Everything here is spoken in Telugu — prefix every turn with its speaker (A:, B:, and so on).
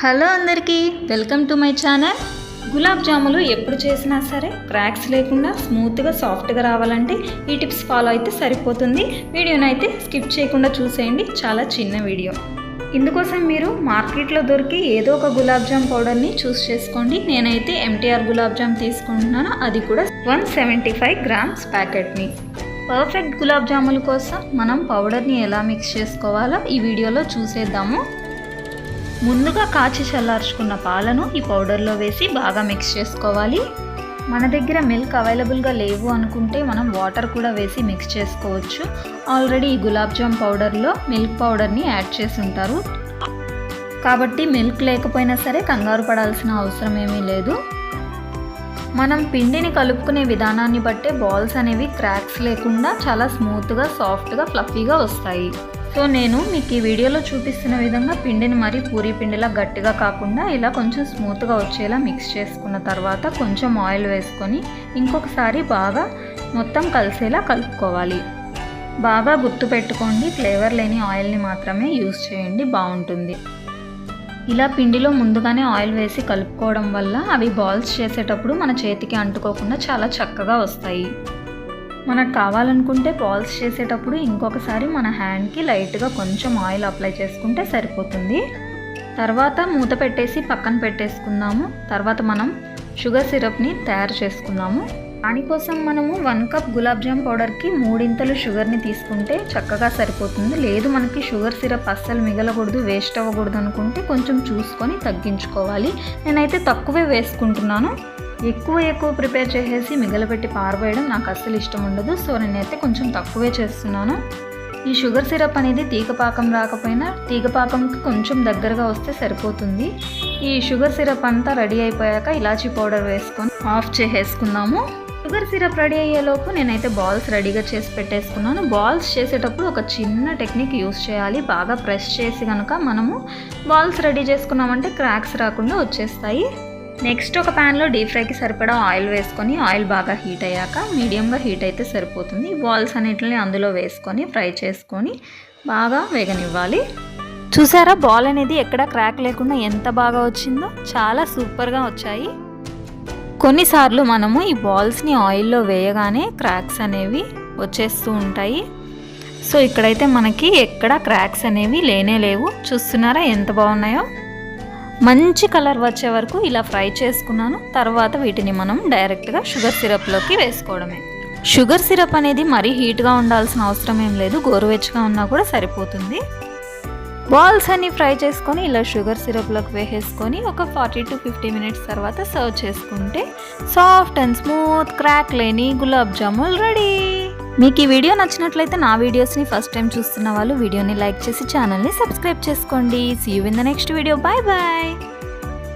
A: హలో అందరికీ welcome to my channel. Gulab జాములు ఎప్పుడు చేసినా సరే క్రాక్స్ లేకుండా స్మూత్గా సాఫ్ట్గా రావాలంటే ఈ టిప్స్ ఫాలో అయితే సరిపోతుంది. వీడియోని అయితే స్కిప్ చేయకుండా చూసేయండి. చాలా చిన్న వీడియో. ఇందుకోసం మీరు మార్కెట్లో దొరికి ఏదో ఒక గులాబ్ జామ్ పౌడర్ని చూస్ చేసుకోండి. నేనైతే ఎంటీఆర్ గులాబ్ జామ్ తీసుకుంటున్నాను. అది కూడా వన్ సెవెంటీ ఫైవ్ గ్రామ్స్ ప్యాకెట్ని. పర్ఫెక్ట్ గులాబ్ జాముల కోసం మనం పౌడర్ని ఎలా మిక్స్ చేసుకోవాలో ఈ వీడియోలో చూసేద్దాము. ముందుగా కాచి చల్లార్చుకున్న పాలను ఈ పౌడర్లో వేసి బాగా మిక్స్ చేసుకోవాలి. మన దగ్గర మిల్క్ అవైలబుల్గా లేవు అనుకుంటే మనం వాటర్ కూడా వేసి మిక్స్ చేసుకోవచ్చు. ఆల్రెడీ ఈ గులాబ్ జామ్ పౌడర్లో మిల్క్ పౌడర్ని యాడ్ చేసి ఉంటారు. కాబట్టి మిల్క్ లేకపోయినా సరే కంగారు పడాల్సిన అవసరం ఏమీ లేదు. మనం పిండిని కలుపుకునే విధానాన్ని బట్టే బాల్స్ అనేవి క్రాక్స్ లేకుండా చాలా స్మూత్గా సాఫ్ట్గా ఫ్లఫీగా వస్తాయి. సో నేను మీకు ఈ వీడియోలో చూపిస్తున్న విధంగా పిండిని మరీ పూరి పిండిలా గట్టిగా కాకుండా ఇలా కొంచెం స్మూత్గా వచ్చేలా మిక్స్ చేసుకున్న తర్వాత కొంచెం ఆయిల్ వేసుకొని ఇంకొకసారి బాగా మొత్తం కలిసేలా కలుపుకోవాలి. బాగా గుర్తు పెట్టుకోండి ఫ్లేవర్ లేని ఆయిల్ని మాత్రమే యూస్ చేయండి బాగుంటుంది. ఇలా పిండిలో ముందుగానే ఆయిల్ వేసి కలుపుకోవడం వల్ల అవి బాల్స్ చేసేటప్పుడు మన చేతికి అంటుకోకుండా చాలా చక్కగా వస్తాయి. మనకు కావాలనుకుంటే పాల్స్ చేసేటప్పుడు ఇంకొకసారి మన హ్యాండ్కి లైట్గా కొంచెం ఆయిల్ అప్లై చేసుకుంటే సరిపోతుంది. తర్వాత మూత పెట్టేసి పక్కన పెట్టేసుకుందాము. తర్వాత మనం షుగర్ సిరప్ని తయారు చేసుకుందాము. దానికోసం మనము వన్ కప్ గులాబ్ జామ్ పౌడర్కి మూడింతలు షుగర్ని తీసుకుంటే చక్కగా సరిపోతుంది. లేదు మనకి షుగర్ సిరప్ అస్సలు మిగలకూడదు వేస్ట్ అవ్వకూడదు అనుకుంటే కొంచెం చూసుకొని తగ్గించుకోవాలి. నేనైతే తక్కువే వేసుకుంటున్నాను. ఎక్కువ ఎక్కువ ప్రిపేర్ చేసేసి మిగలబెట్టి పారబోయడం నాకు అస్సలు ఇష్టం ఉండదు. సో నేనైతే కొంచెం తక్కువే చేస్తున్నాను. ఈ షుగర్ సిరప్ అనేది తీగపాకం రాకపోయినా తీగపాకంకి కొంచెం దగ్గరగా వస్తే సరిపోతుంది. ఈ షుగర్ సిరప్ అంతా రెడీ అయిపోయాక ఇలాచీ పౌడర్ వేసుకొని ఆఫ్ చేసేసుకుందాము. షుగర్ సిరప్ రెడీ అయ్యేలోపు నేనైతే బాల్స్ రెడీగా చేసి పెట్టేసుకున్నాను. బాల్స్ చేసేటప్పుడు ఒక చిన్న టెక్నిక్ యూస్ చేయాలి. బాగా ప్రెస్ చేసి కనుక మనము బాల్స్ రెడీ చేసుకున్నామంటే క్రాక్స్ రాకుండా వచ్చేస్తాయి. నెక్స్ట్ ఒక ప్యాన్లో డీప్ ఫ్రైకి సరిపడా ఆయిల్ వేసుకొని ఆయిల్ బాగా హీట్ అయ్యాక మీడియంగా హీట్ అయితే సరిపోతుంది. బాల్స్ అన్నిటిని అందులో వేసుకొని ఫ్రై చేసుకొని బాగా వేగనివ్వాలి. చూసారా బాల్ అనేది ఎక్కడ క్రాక్ లేకుండా ఎంత బాగా వచ్చిందో? చాలా సూపర్గా వచ్చాయి. కొన్నిసార్లు మనము ఈ బాల్స్ని ఆయిల్లో వేయగానే క్రాక్స్ అనేవి వచ్చేస్తూ ఉంటాయి. సో ఇక్కడైతే మనకి ఎక్కడ క్రాక్స్ అనేవి లేనే లేవు. చూస్తున్నారా ఎంత బాగున్నాయో? మంచి కలర్ వచ్చే వరకు ఇలా ఫ్రై చేసుకున్నాను. తర్వాత వీటిని మనం డైరెక్ట్గా షుగర్ సిరప్లోకి వేసుకోవడమే. షుగర్ సిరప్ అనేది మరీ హీట్గా ఉండాల్సిన అవసరం ఏం లేదు. గోరువెచ్చగా ఉన్నా కూడా సరిపోతుంది. బాల్స్ అన్ని ఫ్రై చేసుకొని ఇలా షుగర్ సిరప్లోకి వేసేసుకొని ఒక ఫార్టీ టు ఫిఫ్టీ మినిట్స్ తర్వాత సర్వ్ చేసుకుంటే సాఫ్ట్ అండ్ స్మూత్ క్రాక్ లేని గులాబ్ జామున్ రెడీ. మీకు ఈ వీడియో నచ్చినట్లయితే నా వీడియోస్ని ఫస్ట్ టైం చూస్తున్న వాళ్ళు వీడియోని లైక్ చేసి ఛానల్ని సబ్స్క్రైబ్ చేసుకోండి. See you in the next video bye bye